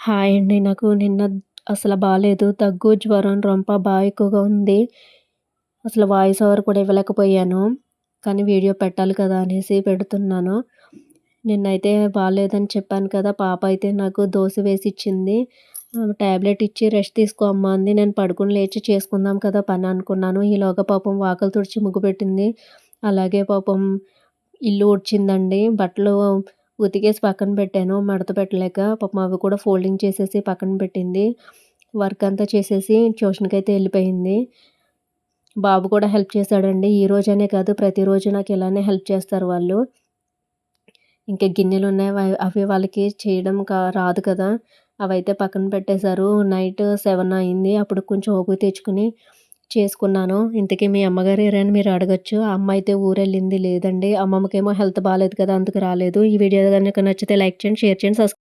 Hi అండి. నాకు నిన్న అసలు బాగాలేదు దగ్గు, జ్వరం, రొంప బాగా ఎక్కువగా ఉంది. అసలు వాయిస్ ఓవర్ కూడా ఇవ్వలేకపోయాను. కానీ వీడియో పెట్టాలి కదా అనేసి పెడుతున్నాను. నిన్నైతే బాగాలేదని చెప్పాను కదా! పాప అయితే నాకు దోశ వేసి ఇచ్చింది. ట్యాబ్లెట్ ఇచ్చి రెస్ట్ తీసుకో అమ్మా అంది. నేను పడుకుని లేచి చేసుకుందాం కదా పని అనుకున్నాను. ఈలోగా పాపం వాకలు తుడిచి ముగ్గు పెట్టింది. అలాగే పాపం ఇల్లు ఉడిచిందండి బట్టలు ఉతికేసి పక్కన పెట్టాను మడత పెట్టలేక. పాపం అవి కూడా ఫోల్డింగ్ చేసేసి పక్కన పెట్టింది. వర్క్ అంతా చేసేసి ట్యూషన్కి అయితే వెళ్ళిపోయింది బాబు కూడా హెల్ప్ చేశాడండి. ఈ రోజనే కాదు ప్రతిరోజు నాకు ఇలానే హెల్ప్ చేస్తారు వాళ్ళు. ఇంకా గిన్నెలు ఉన్నాయి అవి వాళ్ళకి చేయడం కా రాదు కదా! అవైతే పక్కన పెట్టేశారు. నైట్ సెవెన్ అయింది. అప్పుడు కొంచెం ఓపు తెచ్చుకొని చేసుకున్నాను. ఇంతకీ మీ అమ్మగారు ఏరా అని మీరు అడగొచ్చు. అమ్మ అయితే ఊరెళ్ళింది. లేదండి. అమ్మమ్మకేమో హెల్త్ బాగాలేదు కదా! అందుకు రాలేదు. ఈ వీడియో కనుక నచ్చితే లైక్ చేయండి, షేర్ చేయండి, సబ్స్